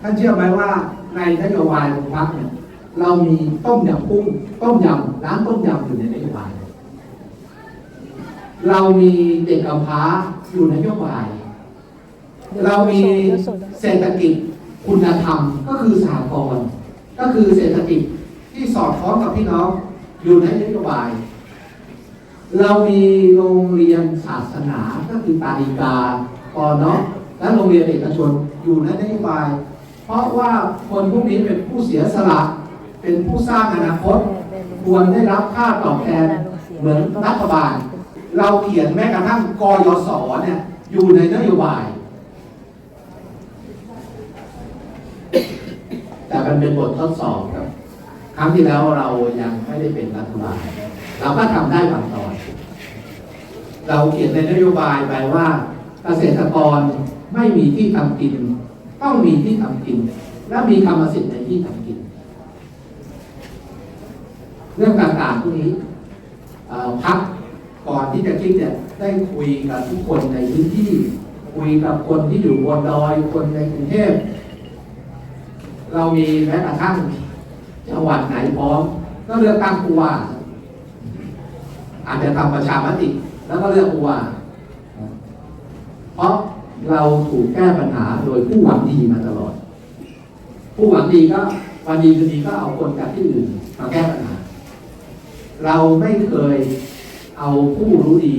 ท่านเชื่อไหมว่าในนโยบายของพรรคเนี่ยเรามีต้มยำกุ้งต้มยำร้านต้มยำอยู่ในนโยบาย เรามีเด็กกำพร้าอยู่ในนโยบาย เรามีเศรษฐกิจคุณธรรมก็คือสหกรก็คือเศรษฐกิจที่สอดคล้องกับพี่น้องอยู่ในนโยบาย เรามีโรงเรียนศาสนาก็คือตาดีกาปอเนาะและโรงเรียนเอกชนอยู่ในนโยบาย เพราะว่าคนพวกนี้เป็นผู้เสียสละ เป็นผู้สร้างอนาคต ควรได้รับค่าตอบแทนเหมือนรัฐบาล เราเขียนแม้กระทั่งกยศเนี่ยอยู่ในนโยบาย แต่มันเป็นบททดสอบครับ ครั้งที่แล้วเรายังไม่ได้เป็นรัฐบาล เราก็ทำได้บางตอน เราเขียนในนโยบายไปว่าเกษตรกรไม่มีที่ทำกิน ต้องมีที่ทำกิน และมีกรรมสิทธิ์ในที่ทำกิน เรื่องต่างๆพวกนี้พักก่อนที่จะคิดเนี่ยได้คุยกับทุกคนในพื้นที่ คุยกับคนที่อยู่บนดอยคนในกรุงเทพเรามีแม้กระทั่งจังหวัดไหนพร้อม ก็เลือกตั้งผู้ว่า อาจจะทำประชามติ แล้วก็เลือกผู้ว่าเพราะ เราถูกแก้ปัญหาโดยผู้หวังดีมาตลอด ผู้หวังดีก็วันดีคืนดีก็เอาคนจากที่อื่นมาแก้ปัญหา เราไม่เคยเอาผู้รู้ดี